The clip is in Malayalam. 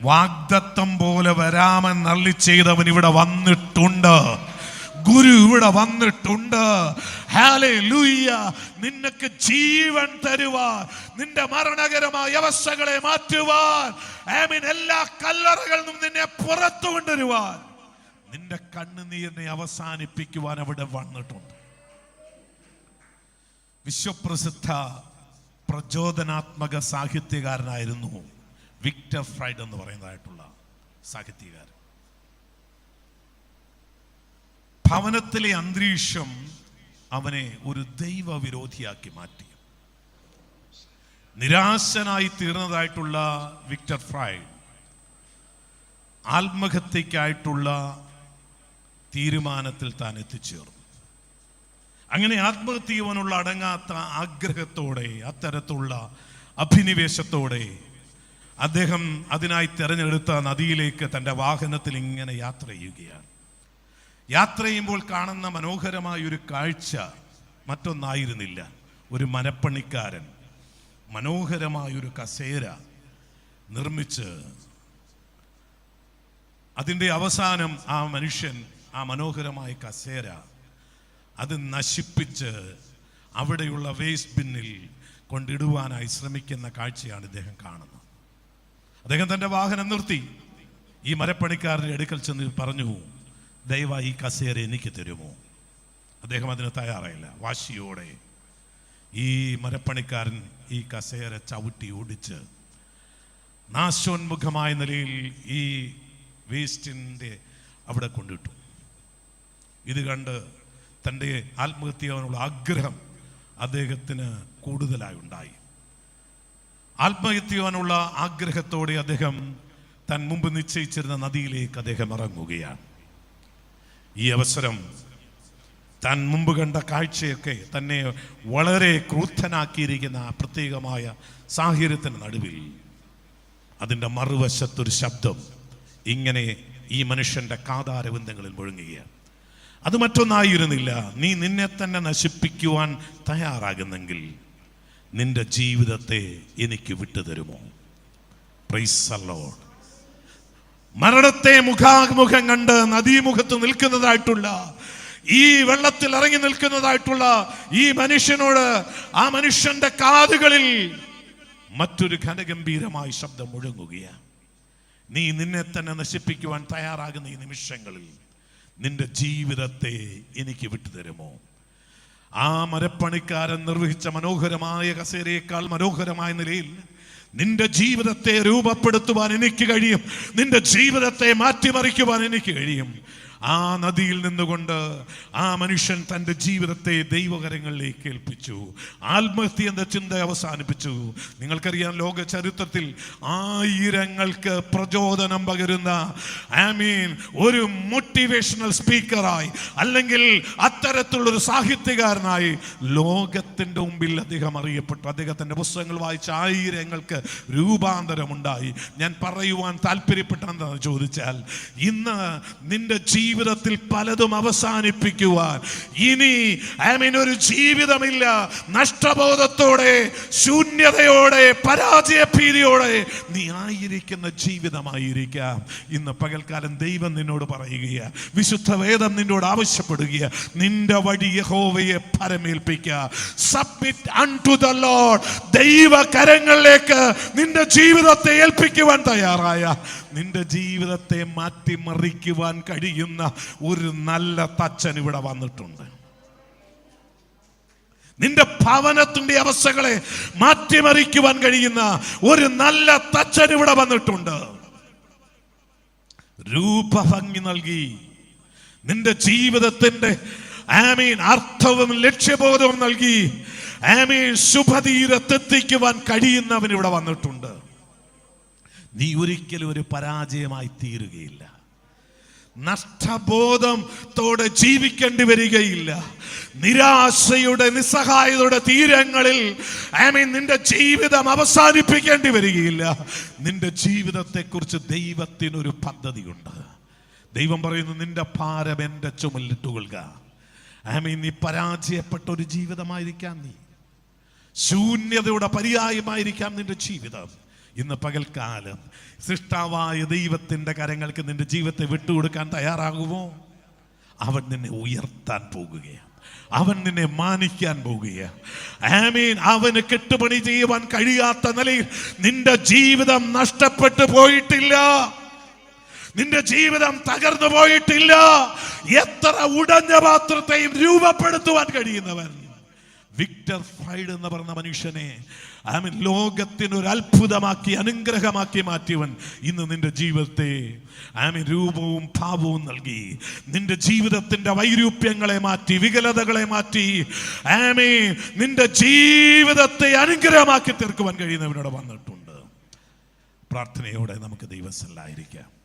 വാഗ്ദത്തം പോലെ വരാമെന്ന് അള്ളി ചെയ്തവൻ ഇവിടെ വന്നിട്ടുണ്ട്. ഗുരു ഇവിടെ വന്നിട്ടുണ്ട്. ഹല്ലേലൂയ നിനക്ക് ജീവൻ തരുവാൻ നിന്റെ മരണകരമായ അവസ്ഥകളെ മാറ്റുവാൻ ആമീൻ. എല്ലാ കല്ലറകളിൽ നിന്നും നിന്നെ പുറത്തു കൊണ്ടുവരുവാൻ. നിന്റെ കണ്ണുനീരിനെ അവസാനിപ്പിക്കുവാൻ അവിടെ വന്നിട്ടുണ്ട്. വിശ്വപ്രസിദ്ധ പ്രചോദനാത്മക സാഹിത്യകാരനായിരുന്നു. വിക്ടർ ഫ്രൈഡ് എന്ന് പറയുന്നതായിട്ടുള്ള സാഹിത്യകാരൻ. ഭവനത്തിലെ അന്തരീക്ഷം അവനെ ഒരു ദൈവവിരോധിയാക്കി മാറ്റി. നിരാശനായി തീർന്നതായിട്ടുള്ള വിക്ടർ ഫ്രൈഡ് ആത്മഹത്യക്കായിട്ടുള്ള തീരുമാനത്തിൽ താൻ എത്തിച്ചേർന്നു. അങ്ങനെ ആത്മഹത്യ ചെയ്യുവാനുള്ള അടങ്ങാത്ത ആഗ്രഹത്തോടെ അത്തരത്തിലുള്ള അഭിനിവേശത്തോടെ അദ്ദേഹം അതിനായി തിരഞ്ഞെടുത്ത നദിയിലേക്ക് തന്റെ വാഹനത്തിൽ ഇങ്ങനെ യാത്ര ചെയ്യുകയാണ്. യാത്ര ചെയ്യുമ്പോൾ കാണുന്ന മനോഹരമായ ഒരു കാഴ്ച മറ്റൊന്നായിരുന്നില്ല. ഒരു മനപ്പണിക്കാരൻ മനോഹരമായൊരു കസേര നിർമ്മിച്ച് അതിന്റെ അവസാനം ആ മനുഷ്യൻ ആ മനോഹരമായ കസേര അത് നശിപ്പിച്ച് അവിടെയുള്ള വേസ്റ്റ് ബിന്നിൽ കൊണ്ടിടുവാനായി ശ്രമിക്കുന്ന കാഴ്ചയാണ് ഇദ്ദേഹം കാണുന്നത്. അദ്ദേഹം തന്റെ വാഹനം നിർത്തി. ഈ മരപ്പണിക്കാരന്റെ അടുക്കൽ ചെന്ന് പറഞ്ഞു ദയവായി ഈ കസേര എനിക്ക് തരുമോ? അദ്ദേഹം അതിന് തയ്യാറായില്ല. വാശിയോടെ ഈ മരപ്പണിക്കാരൻ ഈ കസേര ചവിട്ടി ഓടിച്ച് നാശോന്മുഖമായ നിലയിൽ ഈ വേസ്റ്റിന്റെ അവിടെ കൊണ്ടിട്ടു. ഇത് കണ്ട് തന്റെ ആത്മഹത്യ ആഗ്രഹം അദ്ദേഹത്തിന് കൂടുതലായി ഉണ്ടായി. ആത്മഹത്യ ചെയ്യാനുള്ള ആഗ്രഹത്തോടെ അദ്ദേഹം തൻ മുമ്പ് നിശ്ചയിച്ചിരുന്ന നദിയിലേക്ക് അദ്ദേഹം ഇറങ്ങുകയാണ്. ഈ അവസരം താൻ മുമ്പ് കണ്ട കാഴ്ചയൊക്കെ തന്നെ വളരെ ക്രൂദ്ധനാക്കിയിരിക്കുന്ന പ്രത്യേകമായ സാഹചര്യത്തിന് നടുവിൽ അതിന്റെ മറുവശത്തൊരു ശബ്ദം ഇങ്ങനെ ഈ മനുഷ്യന്റെ കാതാരബന്ധങ്ങളിൽ മുഴങ്ങുകയാണ്. അത് മറ്റൊന്നായിരുന്നില്ല. നീ നിന്നെ തന്നെ നശിപ്പിക്കുവാൻ തയ്യാറാകുന്നെങ്കിൽ നിന്റെ ജീവിതത്തെ എനിക്ക് വിട്ടുതരുമോ പ്രൈസ് Lord. മരണത്തെ മുഖാമുഖം കണ്ട് നദീമുഖത്ത് നിൽക്കുന്നതായിട്ടുള്ള ഈ വെള്ളത്തിൽ ഇറങ്ങി നിൽക്കുന്നതായിട്ടുള്ള ഈ മനുഷ്യനോട് ആ മനുഷ്യന്റെ കാതുകളിൽ മറ്റൊരു ഘനഗംഭീരമായ ശബ്ദം മുഴങ്ങുകയാണ്. നീ നിന്നെ തന്നെ നശിപ്പിക്കുവാൻ തയ്യാറാകുന്ന ഈ നിമിഷങ്ങളിൽ നിന്റെ ജീവിതത്തെ എനിക്ക് വിട്ടുതരുമോ ആ മരപ്പണിക്കാരൻ നിർവഹിച്ച മനോഹരമായ കസേരയേക്കാൾ മനോഹരമായ നിലയിൽ നിന്റെ ജീവിതത്തെ രൂപപ്പെടുത്തുവാൻ എനിക്ക് കഴിയും. നിന്റെ ജീവിതത്തെ മാറ്റിമറിക്കുവാൻ എനിക്ക് കഴിയും. ആ നദിയിൽ നിന്നുകൊണ്ട് ആ മനുഷ്യൻ തന്റെ ജീവിതത്തെ ദൈവകരങ്ങളിലേക്ക് ഏൽപ്പിച്ചു. ആത്മഹത്യ എന്ന ചിന്ത അവസാനിപ്പിച്ചു. നിങ്ങൾക്കറിയാം ലോക ചരിത്രത്തിൽ ആയിരങ്ങൾക്ക് പ്രചോദനം പകരുന്ന ഐ മീൻ ഒരു മോട്ടിവേഷണൽ സ്പീക്കറായി അല്ലെങ്കിൽ അത്തരത്തിലുള്ളൊരു സാഹിത്യകാരനായി ലോകത്തിന്റെ മുമ്പിൽ അദ്ദേഹം അറിയപ്പെട്ടു. അദ്ദേഹത്തിന്റെ പുസ്തകങ്ങൾ വായിച്ച ആയിരങ്ങൾക്ക് രൂപാന്തരമുണ്ടായി. ഞാൻ പറയുവാൻ താല്പര്യപ്പെട്ടെന്താണെന്ന് ചോദിച്ചാൽ ഇന്ന് നിന്റെ ജീവിതത്തിൽ പലതും അവസാനിപ്പിക്കുവാൻ. ഇനി ഐ മീൻ ഒരു ജീവിതമില്ല. നഷ്ടബോധത്തോടെ ശൂന്യതയോടെ പരാജയഭീതിയോടെ നീ ആയിരിക്കുന്ന ജീവിതമായിരിക്കാം. ഇന്ന് പകൽക്കാലം ദൈവം നിന്നോട് പറയുകയാണ്. വിശുദ്ധ വേദം നിന്നോട് ആവശ്യപ്പെടുക നിന്റെ വഴി യഹോവയെ പരമേൽപ്പിക്കുക സബ്മിറ്റ് അൺടു ദ ലോർഡ് ദൈവ കരങ്ങളിലേക്ക് നിന്റെ ജീവിതത്തെ ഏൽപ്പിക്കുവാൻ തയ്യാറായ. നിന്റെ ജീവിതത്തെ മാറ്റിമറിക്കുവാൻ കഴിയുന്ന ഒരു നല്ല തച്ചൻ ഇവിടെ വന്നിട്ടുണ്ട്. നിന്റെ ഭവനത്തിന്റെ അവസ്ഥകളെ മാറ്റിമറിക്കുവാൻ കഴിയുന്ന ഒരു നല്ല തച്ചൻ ഇവിടെ വന്നിട്ടുണ്ട്. രൂപഭംഗി നൽകി. നിന്റെ ജീവിതത്തിന്റെ ആമീൻ അർത്ഥവും ലക്ഷ്യബോധവും നൽകി. ആമീൻ ശുഭതീരത്തെത്തിക്കുവാൻ കഴിയുന്നവൻ ഇവിടെ വന്നിട്ടുണ്ട്. നീ ഒരിക്കലും ഒരു പരാജയമായി തീരുകയില്ല. നഷ്ടബോധത്തോടെ ജീവിക്കേണ്ടി വരികയില്ല. നിരാശയുടെ നിസ്സഹായതയുടെ തീരങ്ങളിൽ ഐ മീൻ നിന്റെ ജീവിതം അവസാനിപ്പിക്കേണ്ടി വരികയില്ല. നിന്റെ ജീവിതത്തെക്കുറിച്ച് ദൈവത്തിനൊരു പദ്ധതിയുണ്ട്. ദൈവം പറയുന്നു നിന്റെ ഭാരം എന്റെ ചുമലിട്ടുകൊള്ളുക. ഐ മീൻ നീ പരാജയപ്പെട്ട ഒരു ജീവിതമായിരിക്കാം നീ. ശൂന്യതയുടെ പര്യായമായിരിക്കാം നിന്റെ ജീവിതം. ഇന്ന് പകൽക്കാലം സൃഷ്ടാവായ ദൈവത്തിന്റെ കരങ്ങൾക്ക് നിന്റെ ജീവിതത്തെ വിട്ടുകൊടുക്കാൻ തയ്യാറാകുമോ? അവൻ നിന്നെ ഉയർത്താൻ പോകുകയാണ്. അവൻ നിന്നെ മാനിക്കാൻ പോകുകയാണ്. ആമീൻ. അവന് കെട്ടുപണി ചെയ്യുവാൻ കഴിയാത്ത നിലയിൽ നിന്റെ ജീവിതം നഷ്ടപ്പെട്ടു പോയിട്ടില്ല. നിന്റെ ജീവിതം തകർന്നു പോയിട്ടില്ല. എത്ര ഉടഞ്ഞ പാത്രത്തെയും രൂപപ്പെടുത്തുവാൻ കഴിയുന്നവൻ. വിക്ടർ ഫ്രൈഡ് എന്ന് പറഞ്ഞ മനുഷ്യനെ ആമൻ ലോകത്തിന് ഒരു അത്ഭുതമാക്കി അനുഗ്രഹമാക്കി മാറ്റിയവൻ ഇന്ന് നിന്റെ ജീവിതത്തെ ആമൻ രൂപവും ഭാവവും നൽകി. നിന്റെ ജീവിതത്തിന്റെ വൈരൂപ്യങ്ങളെ മാറ്റി വികലതകളെ മാറ്റി ആമേ നിന്റെ ജീവിതത്തെ അനുഗ്രഹമാക്കി തീർക്കുവാൻ കഴിയുന്നവനോട് വന്നിട്ടുണ്ട്. പ്രാർത്ഥനയോടെ നമുക്ക് ദൈവസല്ലായിരിക്കാം